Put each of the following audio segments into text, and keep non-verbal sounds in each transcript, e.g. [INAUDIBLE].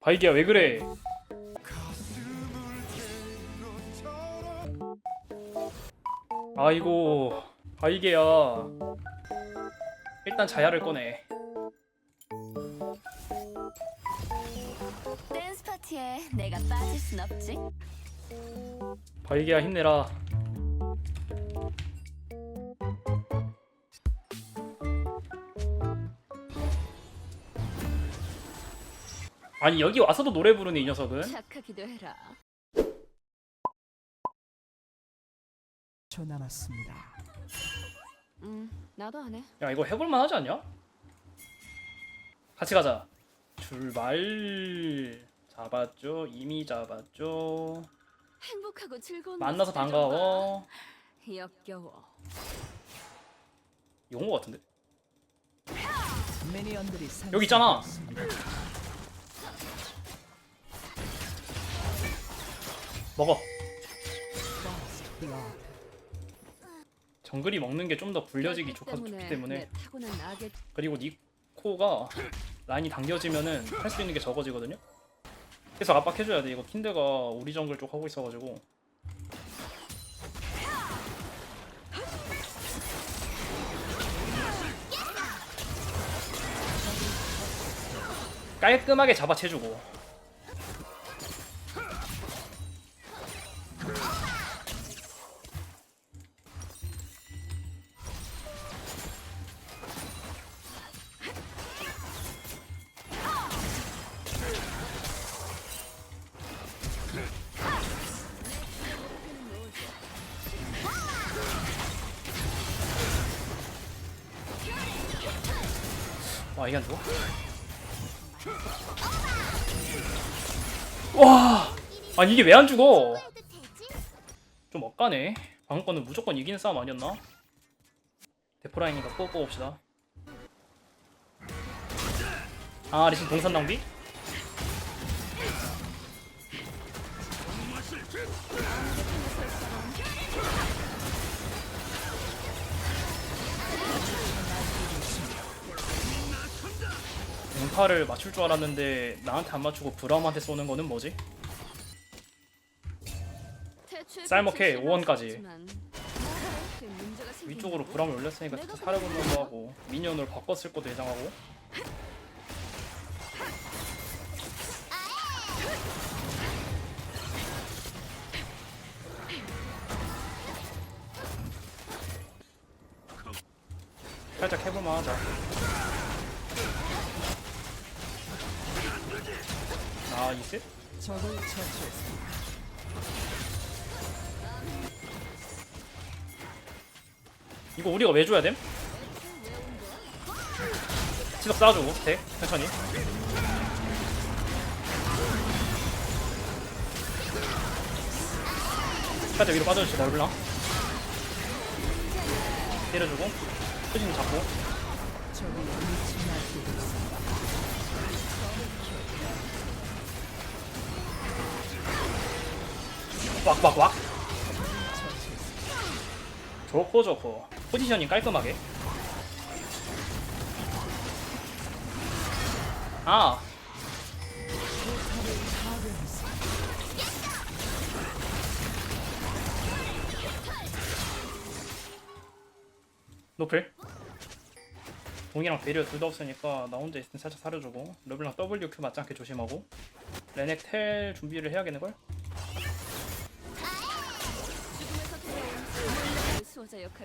바이기야 왜 그래? 아이고 바이게야 일단 자야를 꺼내 댄스 파티에 내가 빠질 순 없지. 바이게야 힘내라 아니 여기 와서도 노래 부르네 이 녀석은 착하기도 해라. 초 남았습니다. 음, 나도 안 해. 야 이거 해볼만 하지 않냐? 같이 가자 출발 잡았죠 이미 잡았죠 행복하고 즐거운 만나서 좀 반가워 봐. 역겨워. 이건 거 같은데 미니언들이 여기 있잖아. 생성되었습니다. 먹어. 정글이 먹는 게 좀더 불려지기 좋, 좋기 때문에 그리고 니코가 라인이 당겨지면은 할 수 있는 게 적어지거든요. 계속 압박해줘야 돼. 이거 킨드가 우리 정글 쪽 하고 있어가지고 깔끔하게 잡아채주고 와 이게 안 죽어? 와 아니 이게 왜 안 죽어 좀 엇가네 방금 거는 무조건 이기는 싸움 아니었나? 데프라인이니까 뽀뽀 봅시다 아 리신 동선 낭비? 음파를 맞출 줄 알았는데 나한테 안 맞추고 브라움한테 쏘는 거는 뭐지? 쌀먹해, 빛을 5원까지. 실망했지만 그 문제가 생긴 위쪽으로 거고. 브라움이 올렸으니까 사려보려고 하고 미니언으로 바꿨을 것도 예상하고 살짝 해볼만 하자 아 이셋? 적을 처치했습니다. 이거 우리가 왜 줘야 됨? 지석 쌓아주고 돼 천천히 살짝 위로 빠져주지 넓을랑 때려주고 표진 잡고 왁왁왁 좋고 좋고 포지셔닝 깔끔하게. 아. 노플. 동이랑 베리어 둘 다 없으니까 나 혼자 있으면 살짝 사려주고. 러블랑 WQ 맞지 않게 조심하고. 레넥 텔 준비를 해야겠는걸?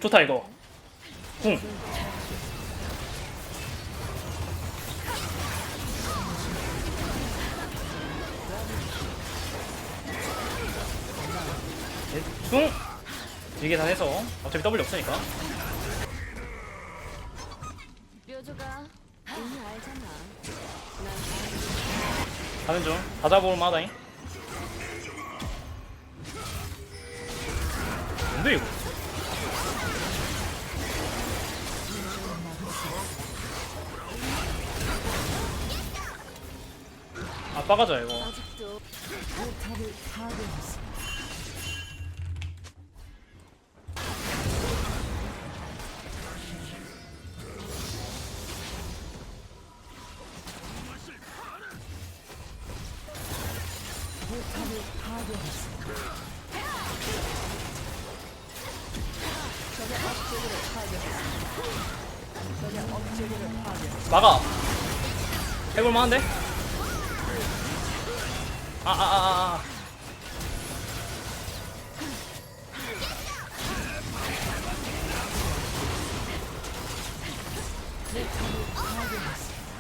좋다, 이거. 궁 대충 이게 다 해서 어차피 W 없으니까. 뾰조가 이미 알잖아. 난 가는 중 다 잡아볼 만하다잉. 뭔데 이거 막아줘 이거 막아 해볼만한데? 아아아아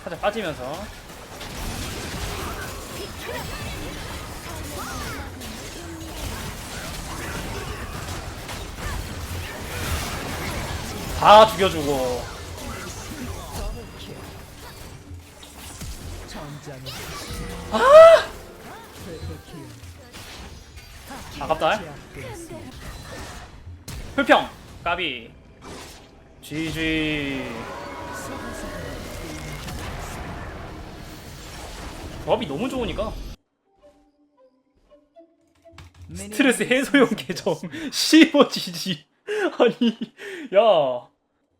살짝 빠지면서 다 죽여주고 아! 아깝다. 풀평. 까비. GG 조합이 너무 좋으니까. 스트레스 해소용 계정. [LAUGHS] 15 GG [LAUGHS] 아니 야.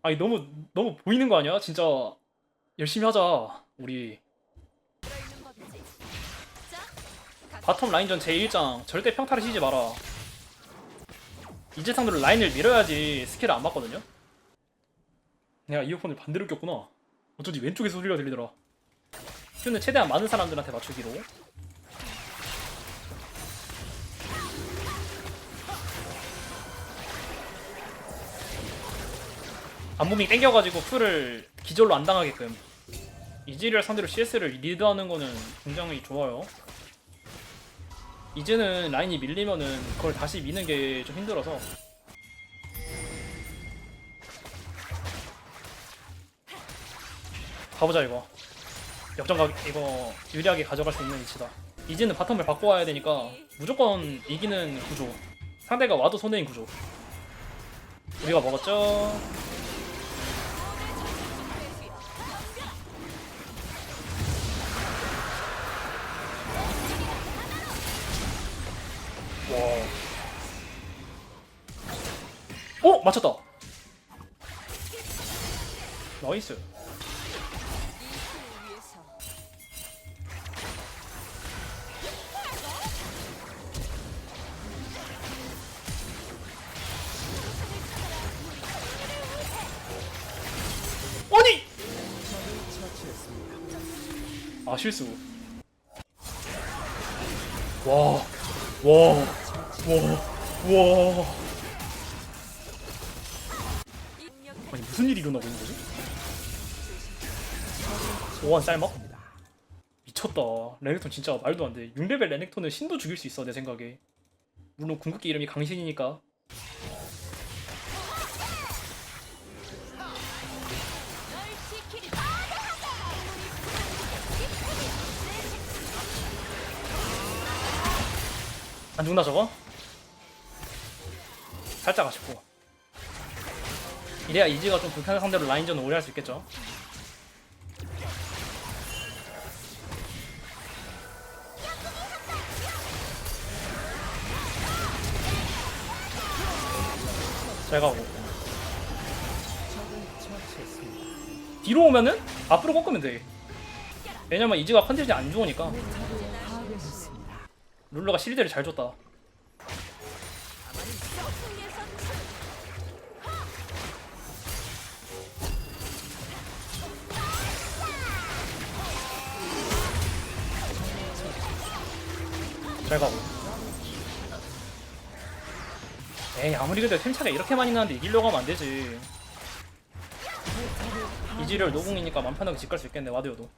아니 너무 너무 보이는 거 아니야? 진짜 열심히 하자 우리 바텀 라인전 제1장 절대 평타를 치지 마라. 이제 상대로 라인을 밀어야지 스킬을 안 맞거든요? 내가 이어폰을 반대로 꼈구나. 어쩐지 왼쪽에 소리가 들리더라. 큐는 최대한 많은 사람들한테 맞추기로. 안무밍 땡겨가지고 큐를 기절로 안 당하게끔. 이지리얼 상대로 CS를 리드하는 거는 굉장히 좋아요 이제는 라인이 밀리면은 그걸 다시 미는 게 좀 힘들어서. 가보자 이거. 역전각 이거 유리하게 가져갈 수 있는 위치다. 이제는 바텀을 바꿔 와야 되니까 무조건 이기는 구조. 상대가 와도 손해인 구조. 우리가 먹었죠 와. 어 맞췄다. 나이스. 아니. 아 실수. 와. 와. 와. 와. 아니 무슨 일이 일어나고 있는 거지? 오한 쌀먹? 미쳤다. 레넥톤 진짜 말도 안 돼. 6레벨 레넥톤은 신도 죽일 수 있어 내 생각에. 물론 궁극기 이름이 강신이니까. 안 죽나 저거? 살짝 아쉽고. 이래야 이지가 좀 불편한 상대로 라인전을 오래 할 수 있겠죠. 잘 가고. 뒤로 오면은 앞으로 꺾으면 돼. 왜냐면 이지가 컨디션이 안 좋으니까. 룰러가 실드를 잘 줬다. 잘 가고. 에이 아무리 그래도 템 차가 이렇게 많이 나는데 이기려고 하면 안 되지. 이지를 노공이니까 맘 편하게 집 갈 수 있겠네 와드여도.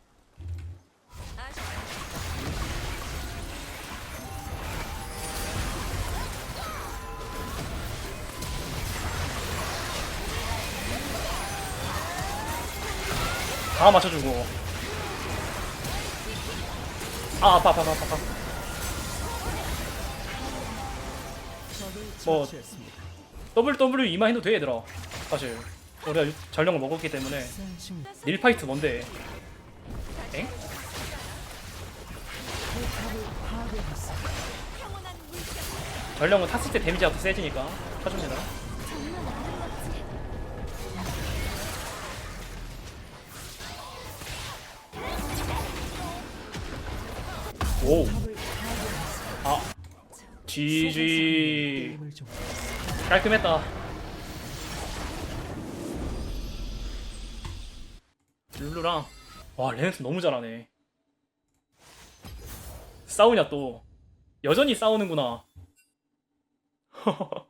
다 맞춰주고. 아 아파 아파 아파 아파. 뭐- 처치했습니다. W 이만 해도 돼 얘들아. 사실 우리가 유- 전령을 먹었기 때문에 센싱 릴 파이트 뭔데? 엥? 전령은 탔을 때 데미지가 더 세지니까 타줍니다. 오. 아. GG. 깔끔했다. 룰루랑. 와, 레넥스 너무 잘하네. 싸우냐 또. 여전히 싸우는구나. [LAUGHS]